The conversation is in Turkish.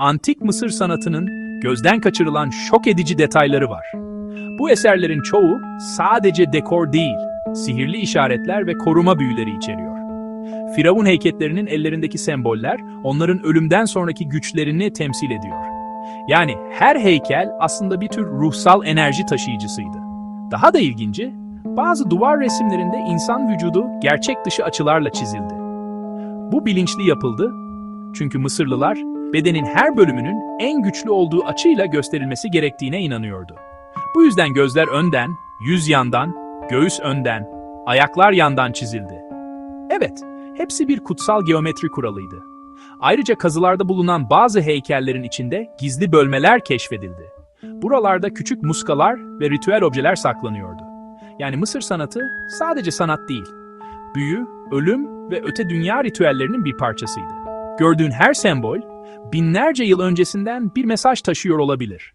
antik Mısır sanatının gözden kaçırılan şok edici detayları var. Bu eserlerin çoğu sadece dekor değil, sihirli işaretler ve koruma büyüleri içeriyor. Firavun heykellerinin ellerindeki semboller onların ölümden sonraki güçlerini temsil ediyor. Yani her heykel aslında bir tür ruhsal enerji taşıyıcısıydı. Daha da ilginci, bazı duvar resimlerinde insan vücudu gerçek dışı açılarla çizildi. Bu bilinçli yapıldı çünkü Mısırlılar bedenin her bölümünün en güçlü olduğu açıyla gösterilmesi gerektiğine inanıyordu. Bu yüzden gözler önden, yüz yandan, göğüs önden, ayaklar yandan çizildi. Evet, hepsi bir kutsal geometri kuralıydı. Ayrıca kazılarda bulunan bazı heykellerin içinde gizli bölmeler keşfedildi. Buralarda küçük muskalar ve ritüel objeler saklanıyordu. Yani Mısır sanatı sadece sanat değil, büyü, ölüm ve öte dünya ritüellerinin bir parçasıydı. Gördüğün her sembol, binlerce yıl öncesinden bir mesaj taşıyor olabilir.